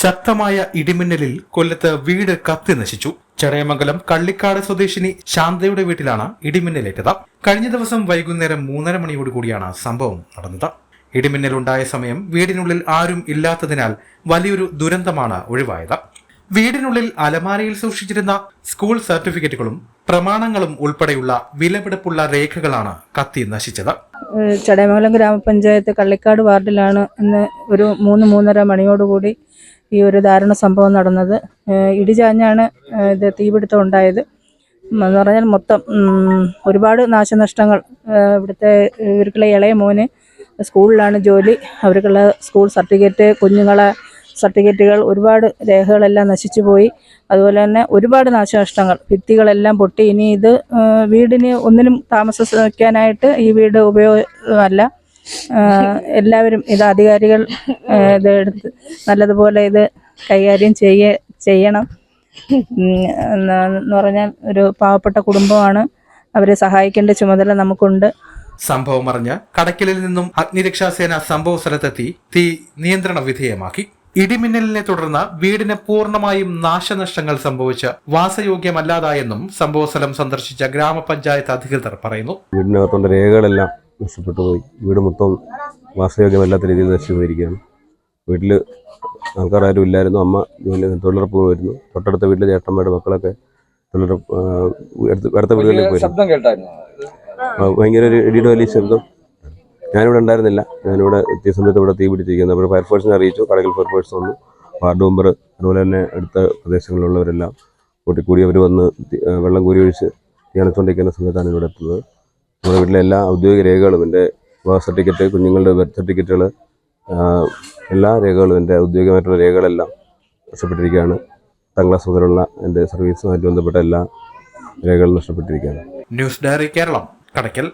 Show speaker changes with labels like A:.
A: ശക്തമായ ഇടിമിന്നലിൽ കൊല്ലത്ത് വീട് കത്തി നശിച്ചു. ചടയമംഗലം കള്ളിക്കാട് സ്വദേശിനി ശാന്തയുടെ വീട്ടിലാണ് ഇടിമിന്നലേറ്റത്. കഴിഞ്ഞ ദിവസം വൈകുന്നേരം മൂന്നര മണിയോടുകൂടിയാണ് സംഭവം നടന്നത്. ഇടിമിന്നലുണ്ടായ സമയം വീടിനുള്ളിൽ ആരും ഇല്ലാത്തതിനാൽ വലിയൊരു ദുരന്തമാണ് ഒഴിവായത്. വീടിനുള്ളിൽ അലമാരയിൽ സൂക്ഷിച്ചിരുന്ന സ്കൂൾ സർട്ടിഫിക്കറ്റുകളും പ്രമാണങ്ങളും ഉൾപ്പെടെയുള്ള വിലപിടിപ്പുള്ള രേഖകളാണ് കത്തി നശിച്ചത്.
B: ചടയമംഗലം ഗ്രാമപഞ്ചായത്ത് കള്ളിക്കാട് വാർഡിലാണ് ഇന്ന് ഒരു മൂന്ന് മൂന്നര മണിയോടുകൂടി ഈ ഒരു ദാരുണ സംഭവം നടന്നത്. ഇടിചാഞ്ഞാണ് ഇത് തീപിടുത്തം ഉണ്ടായത്. എന്ന് പറഞ്ഞാൽ മൊത്തം ഒരുപാട് നാശനഷ്ടങ്ങൾ ഇവിടുത്തെ ഇവർക്കുള്ള ഇളയ മോന് സ്കൂളിലാണ് ജോലി. അവർക്കുള്ള സ്കൂൾ സർട്ടിഫിക്കറ്റ് കുഞ്ഞുങ്ങളെ സർട്ടിഫിക്കറ്റുകൾ ഒരുപാട് രേഖകളെല്ലാം നശിച്ചു പോയി. അതുപോലെ തന്നെ ഒരുപാട് നാശനഷ്ടങ്ങൾ ഭിത്തികളെല്ലാം പൊട്ടി. ഇനി ഇത് വീടിന് ഒന്നിനും താമസിക്കാനായിട്ട് ഈ വീട് ഉപയോഗമല്ല എല്ലാവരും ഇത് അധികാരികൾ ഇത് എടുത്ത് നല്ലതുപോലെ ഇത് കൈകാര്യം ചെയ്യ ചെയ്യണം. എന്ന് പറഞ്ഞാൽ ഒരു പാവപ്പെട്ട കുടുംബമാണ്. അവരെ സഹായിക്കേണ്ട ചുമതല നമുക്കുണ്ട്.
A: സംഭവം അറിഞ്ഞ കടക്കലിൽ നിന്നും അഗ്നിരക്ഷാസേന സംഭവ സ്ഥലത്തെത്തി തീ നിയന്ത്രണ വിധേയമാക്കി. ഇടിമിന്നലിനെ തുടർന്ന് വീടിന് പൂർണമായും നാശനഷ്ടങ്ങൾ സംഭവിച്ച് വാസയോഗ്യമല്ലാതായെന്നും സംഭവസ്ഥലം സന്ദർശിച്ച ഗ്രാമപഞ്ചായത്ത് അധികൃതർ പറയുന്നു.
C: വീടിനകത്തുള്ള രേഖകളെല്ലാം. നഷ്ടപ്പെട്ടു പോയി. വീട് മൊത്തം വാസയോഗ്യമല്ലാത്ത രീതിയിൽ നശിച്ചു പോയിരിക്കുകയാണ്. വീട്ടിൽ ആൾക്കാർ ആരും ഇല്ലായിരുന്നു. അമ്മ ജോലി തൊഴിലുറപ്പ് പോയിരുന്നു. തൊട്ടടുത്ത വീട്ടിലെ ചേട്ടന്മാരുടെ മക്കളൊക്കെ തൊഴിലുറപ്പ് അടുത്ത- വീടുകളിലേക്ക് പോയിരുന്നു. ഭയങ്കര ഒരു ഇടിയുടെ വലിയ ശബ്ദം. ഞാനിവിടെ ഉണ്ടായിരുന്നില്ല. ഞാനിവിടെ എത്തിയ സമയത്ത് ഇവിടെ തീ പിടിച്ചിരിക്കുന്നത് അപ്പോൾ ഫയർഫോഴ്സിനെ അറിയിച്ചു. കടകൽ ഫയർഫോഴ്സ് വന്നു. വാർഡ് മെമ്പർ അതുപോലെ തന്നെ അടുത്ത പ്രദേശങ്ങളിലുള്ളവരെല്ലാം കൂട്ടിക്കൂടി അവർ വന്ന് വെള്ളം കോരി ഒഴിച്ച് തീ അണച്ചുകൊണ്ടിരിക്കുന്ന സമയത്താണ് ഇവിടെ എത്തുന്നത്. നമ്മുടെ വീട്ടിലെ എല്ലാ ഔദ്യോഗിക രേഖകളും എന്റെ വിവാഹ സർട്ടിഫിക്കറ്റ് കുഞ്ഞുങ്ങളുടെ ബർത്ത് സർട്ടിഫിക്കറ്റുകൾ എല്ലാ രേഖകളും എന്റെ ഔദ്യോഗികമായിട്ടുള്ള രേഖകളെല്ലാം നഷ്ടപ്പെട്ടിരിക്കുകയാണ്. പത്താം ക്ലാസ് മുതലുള്ള എന്റെ സർവീസുമായിട്ട് ബന്ധപ്പെട്ട എല്ലാ രേഖകളും നഷ്ടപ്പെട്ടിരിക്കുകയാണ്.
A: News diary Keralam Kadakkal.